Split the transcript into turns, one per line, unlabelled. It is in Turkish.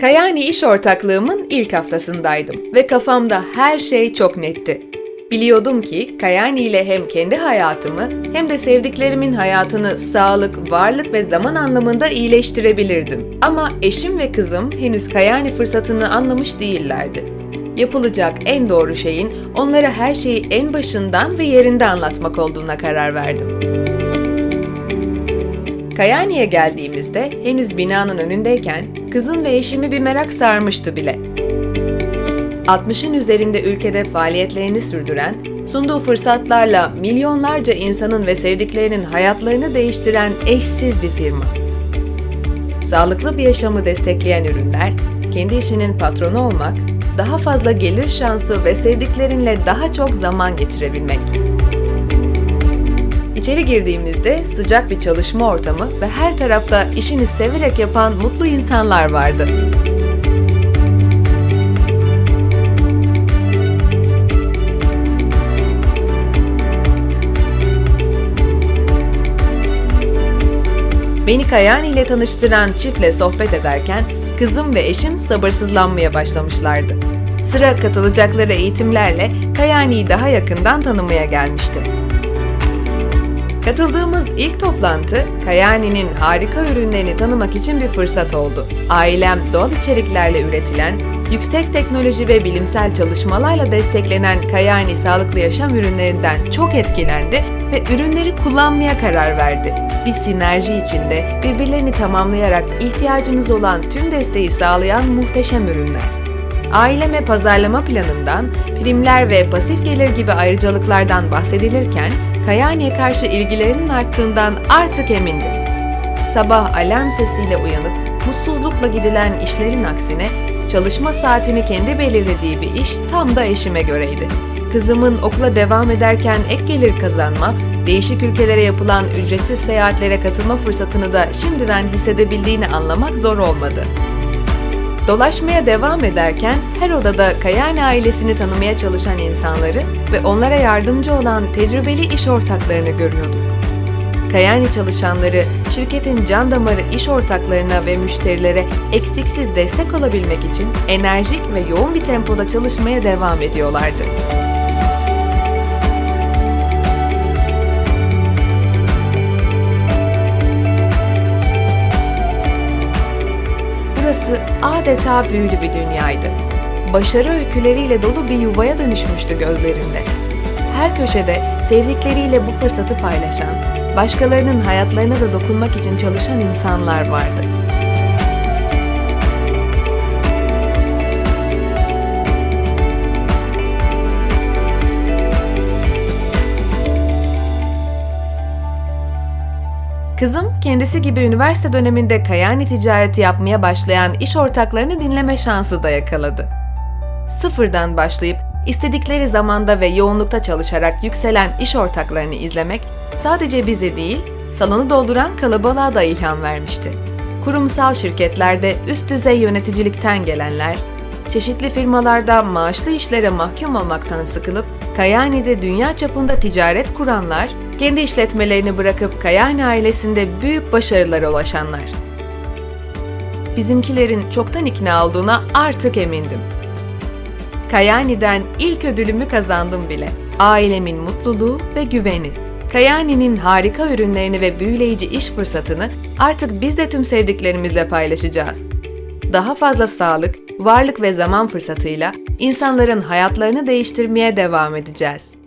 Kayani iş ortaklığımın ilk haftasındaydım ve kafamda her şey çok netti. Biliyordum ki Kayani ile hem kendi hayatımı hem de sevdiklerimin hayatını sağlık, varlık ve zaman anlamında iyileştirebilirdim. Ama eşim ve kızım henüz Kayani fırsatını anlamış değillerdi. Yapılacak en doğru şeyin onlara her şeyi en başından ve yerinde anlatmak olduğuna karar verdim. Kayani'ye geldiğimizde henüz binanın önündeyken kızım ve eşimi bir merak sarmıştı bile. 60'ın üzerinde ülkede faaliyetlerini sürdüren, sunduğu fırsatlarla milyonlarca insanın ve sevdiklerinin hayatlarını değiştiren eşsiz bir firma. Sağlıklı bir yaşamı destekleyen ürünler, kendi işinin patronu olmak, daha fazla gelir şansı ve sevdiklerinle daha çok zaman geçirebilmek. İçeri girdiğimizde sıcak bir çalışma ortamı ve her tarafta işini severek yapan mutlu insanlar vardı. Beni Kayani ile tanıştıran çiftle sohbet ederken kızım ve eşim sabırsızlanmaya başlamışlardı. Sıra katılacakları eğitimlerle Kayani'yi daha yakından tanımaya gelmişti. Katıldığımız ilk toplantı, Kayani'nin harika ürünlerini tanımak için bir fırsat oldu. Ailem doğal içeriklerle üretilen, yüksek teknoloji ve bilimsel çalışmalarla desteklenen Kayani sağlıklı yaşam ürünlerinden çok etkilendi ve ürünleri kullanmaya karar verdi. Bir sinerji içinde birbirlerini tamamlayarak ihtiyacınız olan tüm desteği sağlayan muhteşem ürünler. Aileme pazarlama planından, primler ve pasif gelir gibi ayrıcalıklardan bahsedilirken, Kayani'ye karşı ilgilerinin arttığından artık emindim. Sabah alarm sesiyle uyanıp mutsuzlukla gidilen işlerin aksine çalışma saatini kendi belirlediği bir iş tam da eşime göreydi. Kızımın okula devam ederken ek gelir kazanma, değişik ülkelere yapılan ücretsiz seyahatlere katılma fırsatını da şimdiden hissedebildiğini anlamak zor olmadı. Dolaşmaya devam ederken her odada Kayani ailesini tanımaya çalışan insanları ve onlara yardımcı olan tecrübeli iş ortaklarını görüyorduk. Kayani çalışanları şirketin can damarı iş ortaklarına ve müşterilere eksiksiz destek olabilmek için enerjik ve yoğun bir tempoda çalışmaya devam ediyorlardı. Burası adeta büyülü bir dünyaydı. Başarı öyküleriyle dolu bir yuvaya dönüşmüştü gözlerinde. Her köşede sevdikleriyle bu fırsatı paylaşan, başkalarının hayatlarına da dokunmak için çalışan insanlar vardı. Kızım kendisi gibi üniversite döneminde Kayani ticareti yapmaya başlayan iş ortaklarını dinleme şansı da yakaladı. Sıfırdan başlayıp istedikleri zamanda ve yoğunlukta çalışarak yükselen iş ortaklarını izlemek sadece bize değil, salonu dolduran kalabalığa da ilham vermişti. Kurumsal şirketlerde üst düzey yöneticilikten gelenler, çeşitli firmalarda maaşlı işlere mahkum olmaktan sıkılıp Kayani'de dünya çapında ticaret kuranlar, kendi işletmelerini bırakıp Kayani ailesinde büyük başarılara ulaşanlar. Bizimkilerin çoktan ikna olduğuna artık emindim. Kayani'den ilk ödülümü kazandım bile. Ailemin mutluluğu ve güveni. Kayani'nin harika ürünlerini ve büyüleyici iş fırsatını artık biz de tüm sevdiklerimizle paylaşacağız. Daha fazla sağlık, varlık ve zaman fırsatıyla insanların hayatlarını değiştirmeye devam edeceğiz.